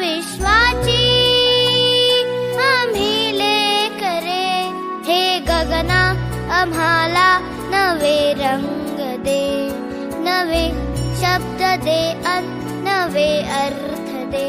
विश्वाची आम्ही लेकरे हे गगना आम्हाला नवे रंग दे नवे शब्द दे नवे अर्थ दे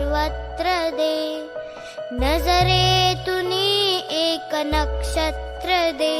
सर्वत्र दे। नजरे नक्षत्र दे